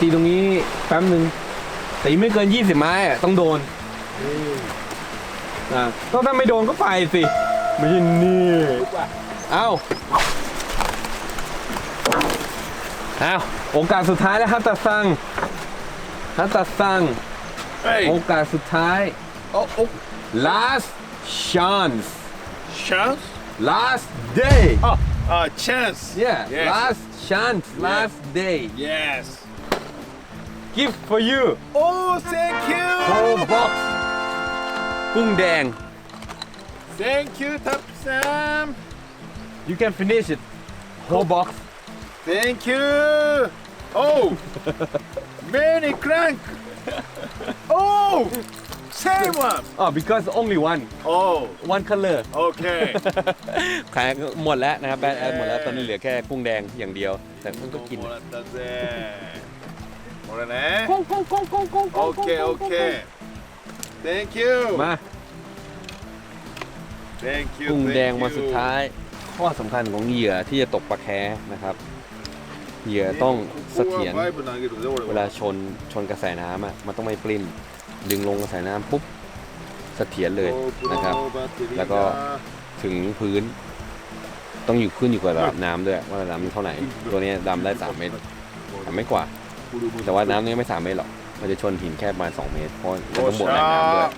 เดี๋ยวตีตรงนี้แป๊บนึงแต่ยังไม่เกิน20ไม้อะต้องโดนอ่าต้องถ้าไม่โดนก็ไปสิไม่ใช่นี่เอ้าเอ้าโอกาสสุดท้ายแล้วครับตัดสั่งฮัตตัดสั่ง Hey. โอกาสสุดท้าย Oh, oh. last chance Chance? last day Oh, uh, chance. yeah Yes. last chance last day Yes. gift for you. Oh thank you. Whole box. กุ้งแดง thank you ทับซาม you can finish it. Whole box. Thank you. Oh many crank. Oh same one. Oh because only one. Oh. One color. Okay. ขายหมดแล้วนะครับแบดแอดหมดแล้วตอนนี้เหลือแค่กุ้งแดงอย่างเดียว これね。 กุ้งกุ้งกุ้งกุ้งกุ้ง Okay, okay. Thank you. มา Thank you. กุ้ง thank แดงมา you. สุดท้าย ข้อสำคัญของเหยื่อที่จะตกปลาแคนะครับ เหยื่อต้องเสถียร ここはファイブ投げるぜ俺 เว は ลาชนชนกระแสน้ำอ่ะมันต้องไม่ปลิ้น ดึงลงกระแสน้ำปุ๊บเสถียรเลยนะครับ แล้วก็ ถึงพื้น ต้องอยู่ขึ้นอยู่กับระดับน้ำด้วยว่าระดับน้ำเท่าไหร่ ตัวนี้ดำได้สามเมตรสามเมตรกว่า แต่ว่าน้ำนี้ไม่สามเมตรหรอก มันจะชนหินแค่ประมาณสองเมตร เพราะมันต้องบวกแรงน้ำด้วย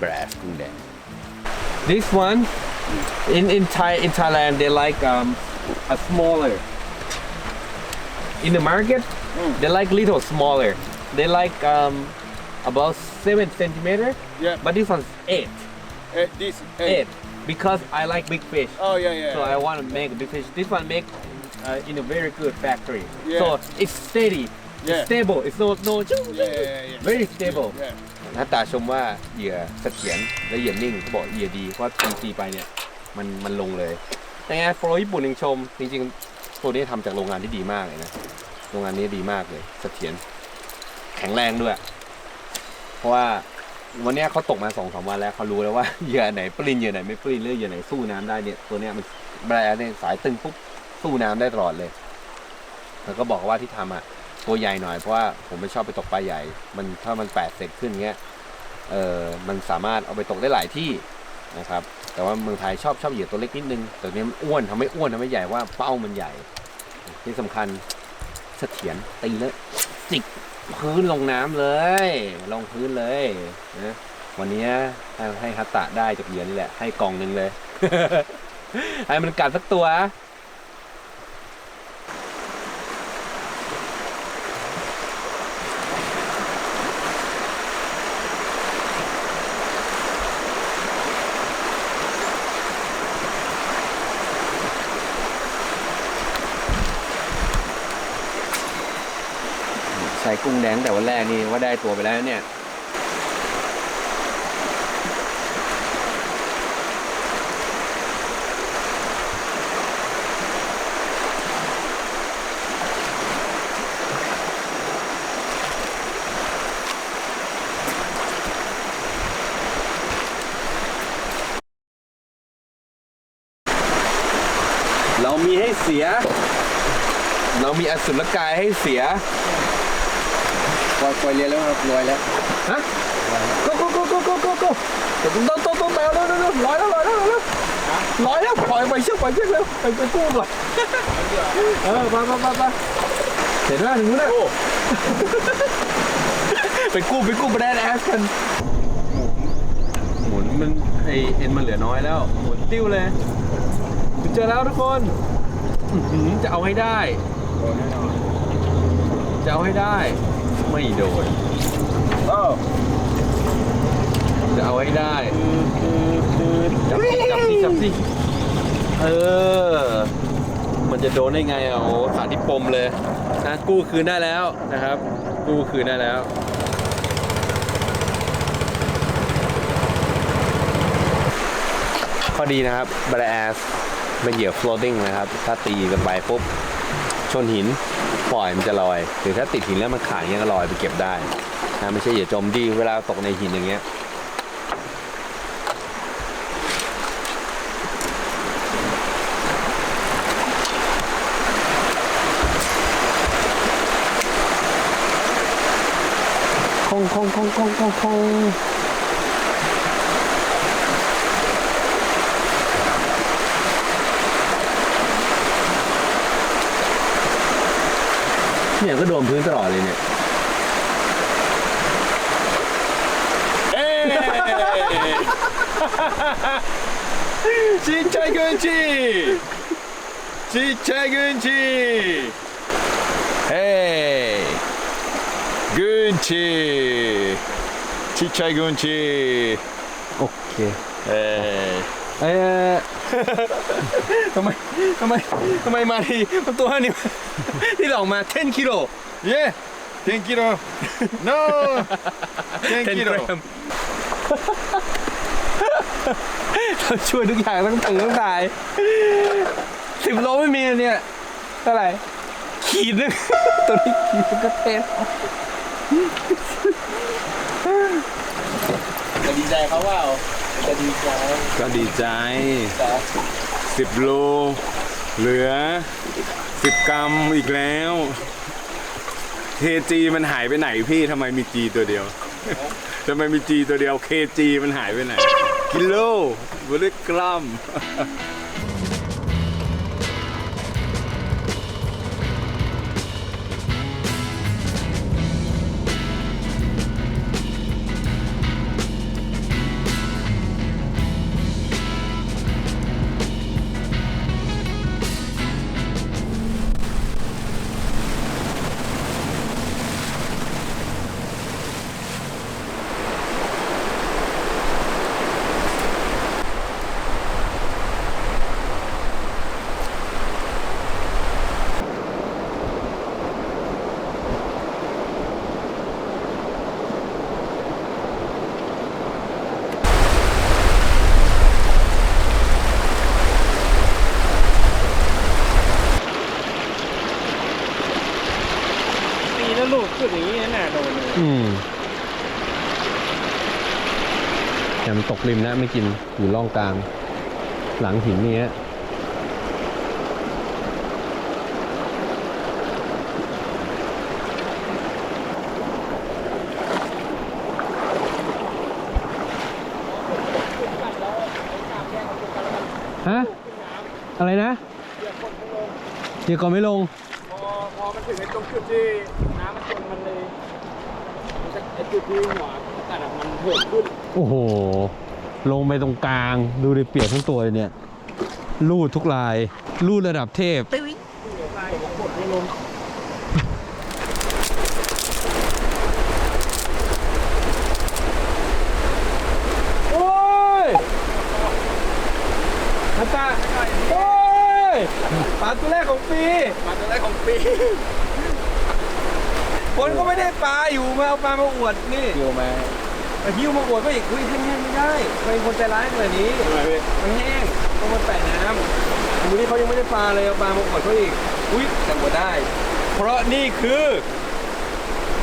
brass กุ้งแดง This one in in Thai in Thailand they like um a smaller in the market they like little smaller they like um about seven centimeter Yeah. but this one's eight Eh, this eh. eight because I like big fish Oh yeah yeah. so I want to make a big fish this one make uh, in a very good factory Yeah. so it's steady Yeah. it's stable it's no no Yeah, yeah, yeah. very stable Yeah. น้าตาชมว่าเหยื่อเสถียรและเหยื่อนิ่งเขาบอกเหยื่อดีเพราะตีตีไปเนี่ยมันมันลงเลยแต่ไงโปรญี่ปุ่นยังชม จริงๆตัวนี้ทำจากโรงงานที่ดีมากเลยนะโรงงานนี้ดีมากเลยเสถียรแข็งแรงด้วย เพราะว่าวันเนี้ยเขาตกมาสองสามวันแล้วเขารู้แล้วว่า เหยื่อไหนปรินเหยื่อไหนไม่ปรินหรือเหยื่อไหนสู้น้ำได้เนี่ยตัวเนี้ยมันแบรนด์เนี่ยสายตึงปุ๊บสู้น้ำได้ตลอดเลย แล้วก็บอกว่าที่ทำอะ ตัวใหญ่หน่อยเพราะว่าผมไม่ชอบไปตกปลาใหญ่ มันถ้ามันแปดเซนขึ้นเงี้ยเออมันสามารถเอาไปตกได้หลายที่นะครับ แต่ว่าเมืองไทยชอบชอบเหยื่อตัวเล็กนิดนึงแต่เนี้ยมันอ้วนทำให้อ้วนทำให้ใหญ่ว่าเป้ามันใหญ่ ที่สำคัญเสถียรตีแล้วจิกพื้นลงน้ำเลย ลงพื้นเลยนะวันนี้ให้ให้ฮัตตะได้จากเหยื่อนี่แหละ ให้กล่องหนึ่งเลย ให้มันกัดสักตัว ใส่ กุ้งแดงแต่วันแรกนี่ว่าได้ตัวไปแล้วเนี่ยเรามีให้เสีย เรามีอสุรกายให้เสีย อยปล่อยเรียนแล้วครับรวยแล้วฮะ go go go go go go go ต้องต้องต้องต้องไปเอาเร็วเร็วเร็วลอยแล้วลอยแล้วลอยแล้วลอยแล้วปล่อยไปเชือกปล่อยเชือกเร็วไปไปกู้ก่อนเออมามามามาเห็นไหมถึงนู้นนะไปกู้ไปกู้ไปได้แอสกันหมุนมันไอเอ็นมันเหลือน้อยแล้วหมุนติ้วเลยเจอแล้วทุกคนอื้อหือจะเอาให้ได้ จะเอาให้ได้ ไม่โดน Oh. จะเอาให้ได้จับสิจับสิจับสิเออ มันจะโดนได้ไงอะโอ้ขาที่ปมเลยนะกู้คืนได้แล้วนะครับ กู้คืนได้แล้วข้อดีนะครับบร a แอสเป็นเหยื่อ floating นะครับ ถ้าตีกันไปปุ๊บชนหิน ปล่อยมันจะลอยหรือถ้าติดหินแล้วมันขาดเงี้ยก็ลอยไปเก็บได้นะไม่ใช่อย่าจมดีเวลาตกในหินอย่างเงี้ยคงคงคงคงคงคง เนี่ยก็โดนพื้นตลอดเลยเนี่ย เอ้ย ชินชัยกุนชีชินชัยกุนชีเฮ้ยกุนชีชินชัยกุนชีโอเคเฮ้ย เอ้ยทำไมทำไมทำไมมาทีมันตัวนี่ที่หลอกมา 10กิโล예 10kg no 10 10kg กรัมเราช่วยทุกอย่างต้องตื่นต้องตายสิบโลไม่มีเนี่ยเท่าไหร่ขีดนึงตัวนี้ขีดนึงก็เทนจะดีใจเขาว่า จะดีใจก็ดีใจสิบโล เหลือสิบกรัมอีกแล้วเคจีมันหายไปไหนพี่ทำไมมีจีตัวเดียว ทำไมมีจีตัวเดียวเคจีมันหายไปไหน กิโลบริกรัม ริมนะไม่กินอยู่ร่องกลาง หลังหินนี่ฮะฮะ อะไรนะเดี๋ยวก่อนไม่ลง พอพอมันถึงไอ้ตรงจุดที่น้ำมันจนมันเลยมันจะไอ้จุดที่หัวตัดอะมันเหินขึ้น โอ้โห ลงไปตรงกลาง ดูดิเปียกทั้งตัวเลยเนี่ยรูดทุกลายรูดระดับเทพโอ้ยฮัตตาโอ้ยปลาตัวแรกของปีมาตัวแรกของปีคนก็ไม่ได้ปลาอยู่มาเอาปลามาอวดนี่เกี่ยวมา มาหิ้วมาอวดก็อีกอุ้ยแห้งๆไม่ได้เป็นคนใจร้ายขนาดนี้มันแห้งต้องมาแปะน้ำดูนี่เขายังไม่ได้ปลาเลยเอาปลามาอวดเขาอีกอุ้ยแต่บ่ได้ เพราะนี่คือ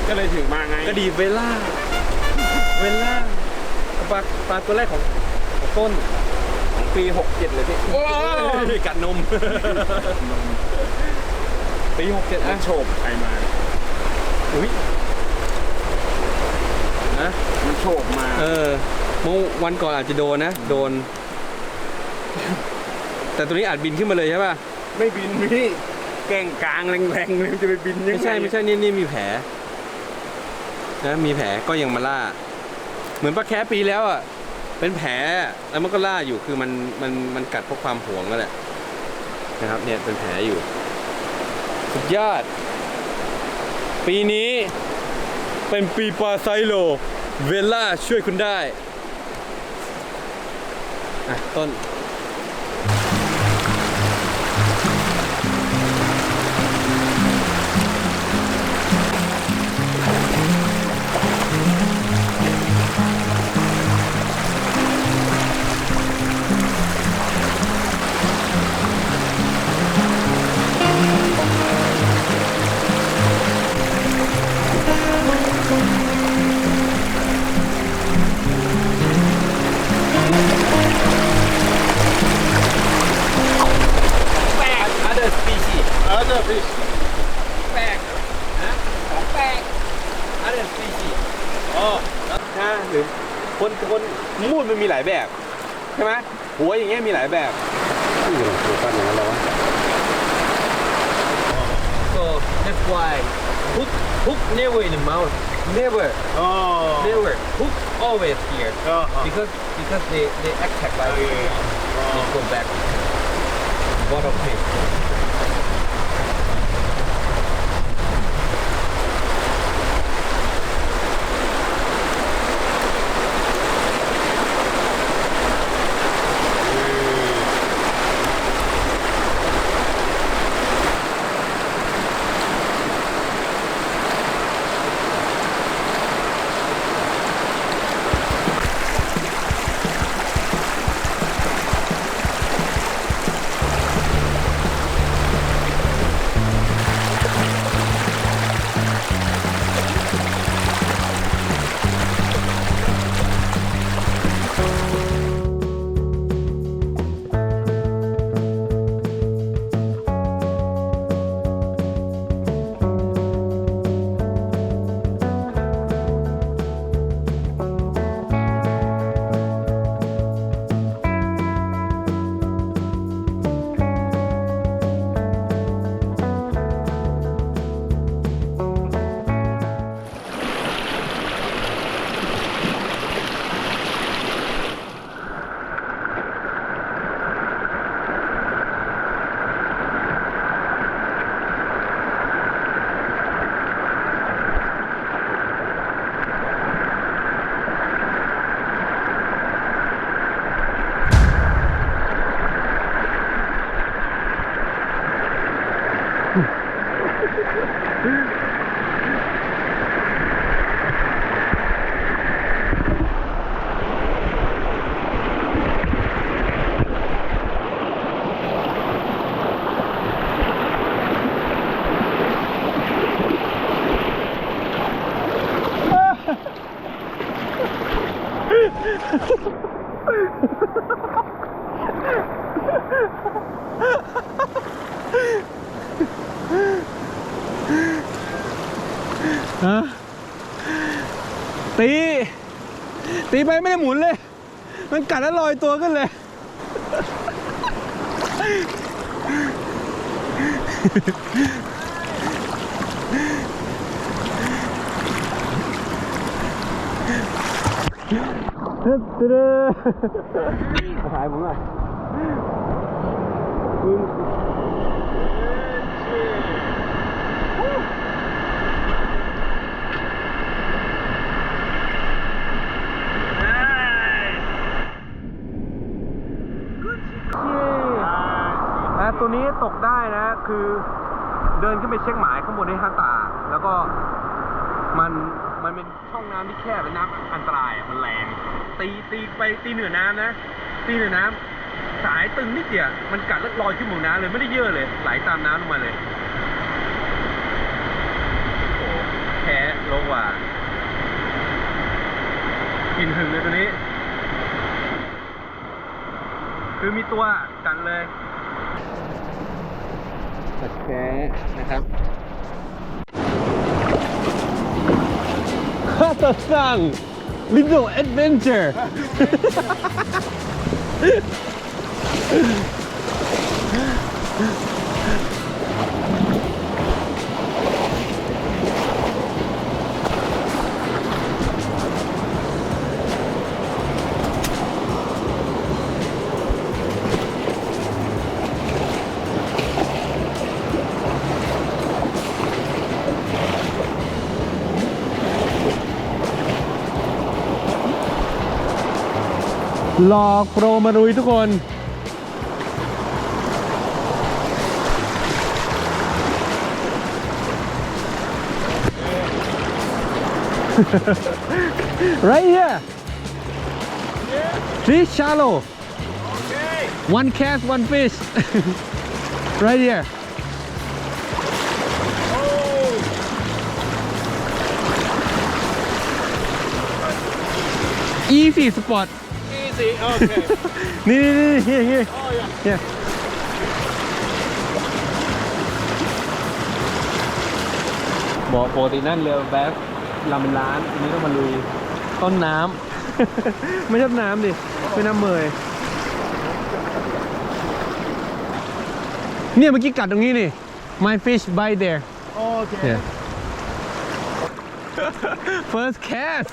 ก็เลยถึงมาไงกระดีเวล่าเวล่าปลาปลาตัวแรกของของต้นของปี67เลยพี่โอ้กัดนมปี67มัอะนโฉบใครมาอุ้ย นะมันโฉบมา เออเมื่อวันก่อนอาจจะโดนนะ โดน แต่ตัวนี้อาจบินขึ้นมาเลยใช่ป่ะ ไม่บินพี่แกล้งกลางแรงๆเลยมันจะไปบินยังไงไม่ใช่ไม่ใช่นี่นี่มีแผลนะมีแผลก็ยังมาล่า เหมือนปลาแคปีแล้วอะ เป็นแผลแล้วมันก็ล่าอยู่คือมันมันมันกัดเพราะความหวงนั่นแหละนะครับ เนี่ยเป็นแผลอยู่ สุดยอด ปีนี้ เป็นปีปลาไซโล เวล่าช่วยคุณได้ อะ ต้น หลายแบบใช่ไหมหัวอย่างเงี้ยมีหลายแบบ So that's why hook hook never in the mouth. Never, Oh. never. Hook always here because because they they attack like this. They go back. What of ไปไม่ได้หมุนเลย มันกัดแล้วลอยตัวขึ้นเลยถ่ายผมหน่อยอะ ตกได้นะ คือเดินขึ้นไปเช็คหมายข้างบนในฮัตตา แล้วก็มันมันเป็นช่องน้ำที่แคบและน้ำอันตรายอะมันแรง ตีตีไปตีเหนือน้ำนะ ตีเหนือน้ำสายตึงนิดเดียวมันกัดแล้วลอยขึ้นบนน้ำเลยไม่ได้เยอะเลยไหลตามน้ำลงมาเลยโอ้โหแพ้โลกว่ากินหึงเลยตัวนี้ คือมีตัวกันเลย ตัดแค่นะครับคาตาซัง Little Adventure หลอกโปรมารุยทุกคน right here fish shallow one cast one fish right here easy spot easy okay นี่นี่นี่ here here oh yeah here บอกปกตินั่นเรือแบสเราเป็นร้านอันนี้ต้องมาลุยต้นน้ำ ไม่ใช่น้ำดิ ไม่น้ำเมยเนี่ยเมื่อกี้กัดตรงนี้นี่ my fish bite there Okay. yeah first cast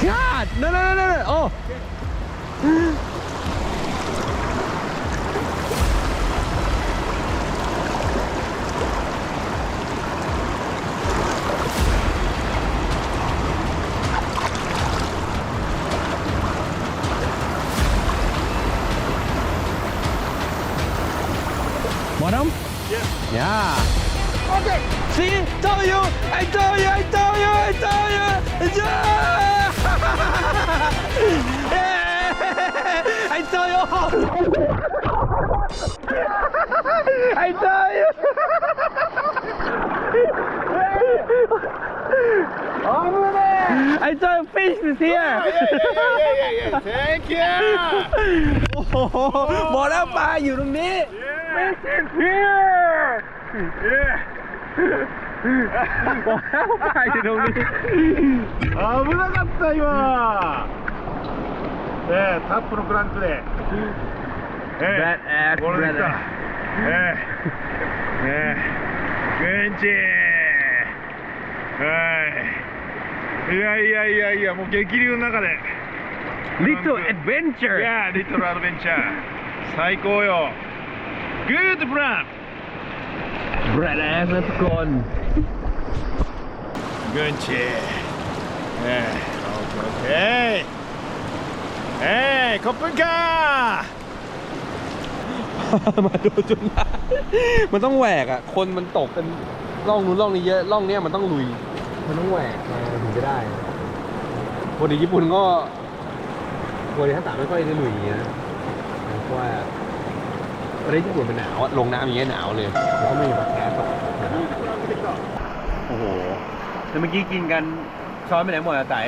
God no no no no no oh Bottom? Yeah. Yeah. Okay. See? Told you! I told you! I told you! I told you fish is here! Thank you. โอ้โหบอกแล้วปลาอยู่ตรงนี้ Fish is here บอกแล้วปลาอยู่ตรงนี้ 危なかった今。ええタップのクランクで。ええ Bad ass これで来た brother。 グンチはい、いやいやいやいや、もう激流の中で、リトルアドベンチャー、いや、リトルアドベンチャー、最高よ、グッドプラン、ブラダー。ズ・コン、グンチ、オッケー、オッケー、えい、コップンカー。 มาดูจนได้มันต้องแหวกอะ คนมันตกกันร่องนู้นร่องนี้เยอะร่องเนี้ยมันต้องลุย มันต้องแหวกมาถึงจะได้ปกติญี่ปุ่นก็ปกติถ้าตาไม่ค่อยได้ลุยอย่างเงี้ยนะเพราะว่าประเทศญี่ปุ่นมันหนาวอะลงน้ำอย่างเงี้ยหนาวเลยแล้วก็ไม่มีปลาแคสหรอกโอ้โหแล้วเมื่อกี้กินกันช้อนไปไหนหมดอะไต่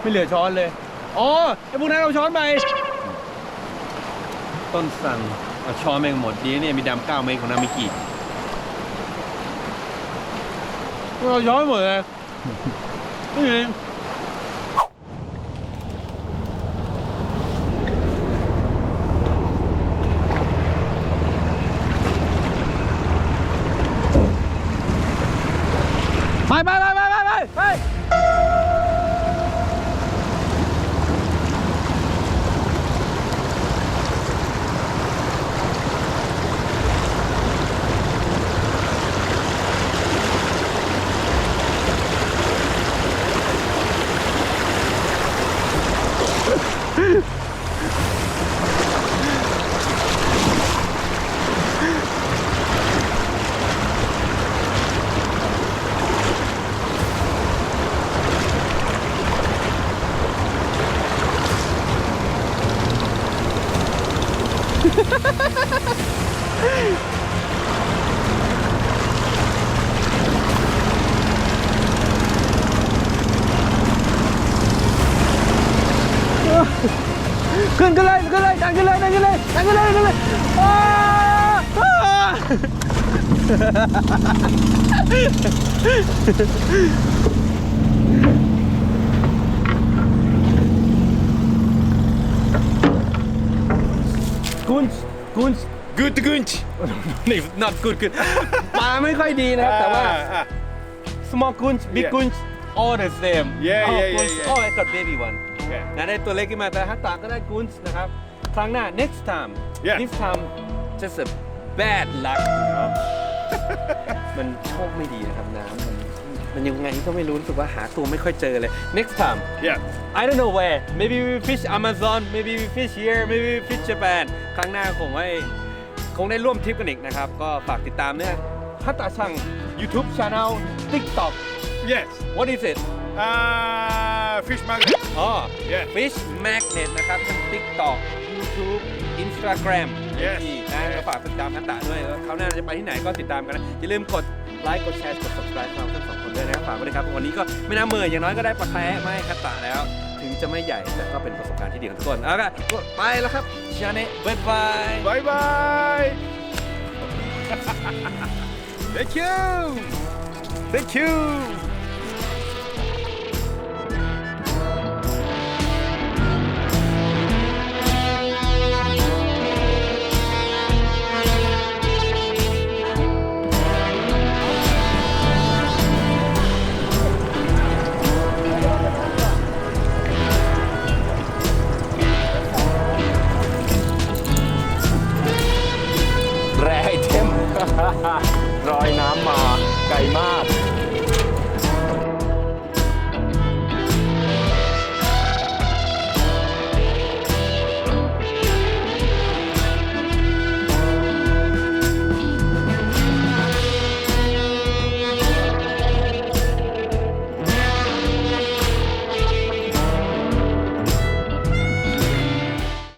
ไม่เหลือช้อนเลย อ๋อไอ้พวกนั้นเอาช้อนไปต้นสั่ง เอาช้อนแมงหมดดีเนี่ยมีดำเก้าเมตรของนามิกิเราช้อนหมดเลยนี่ กุนกุนกูตกุนชนี่ not good good. ปลาไม่ค่อยดีนะครับ แต่ว่า small กุน big กุน all the same Yeah, yeah, oh, yeah, yeah. all I got baby one. นะได้ตัวเล็กขึ้นมาแต่ถ้าตางก็ได้กุนนะครับ ครั้งหน้า next time. Yeah. this time just a bad luck. you? มันโชคไม่ดีนะครับน้ำมันมันยังไงก็ไม่รู้รู้สึกว่าหาตัวไม่ค่อยเจอเลย next time Yeah. I don't know where maybe we fish Amazon maybe we fish here maybe we fish Japan ครั้งหน้าคงให้คงได้ร่วมทริปกันอีกนะครับ ก็ฝากติดตามเนี่ยฮัตตาช่าง YouTube Channel TikTok Yes. what is it Uh, fish magnet. อ๋อ Yeah. Fish Magnet นะครับทั้ง TikTok YouTube Instagram Yes. นี่นะแล้วฝากติดตามนัตตาด้วยแล้วคราวหน้าจะไปที่ไหนก็ติดตามกันนะ อย่าลืมกดไลค์กดแชร์กด subscribe เราทั้งสองคนด้วยนะครับฝากไว้ด้วยครับ วันนี้ก็ไม่น่าเมื่อยอย่างน้อยก็ได้ปลาแคระไม่คัตตาแล้ว ถึงจะไม่ใหญ่แต่ก็เป็นประสบการณ์ที่ดีของทุกคนเอาละก็ไปแล้วครับชาเน่บ๊ายบาย Bye bye. Thank you. Thank you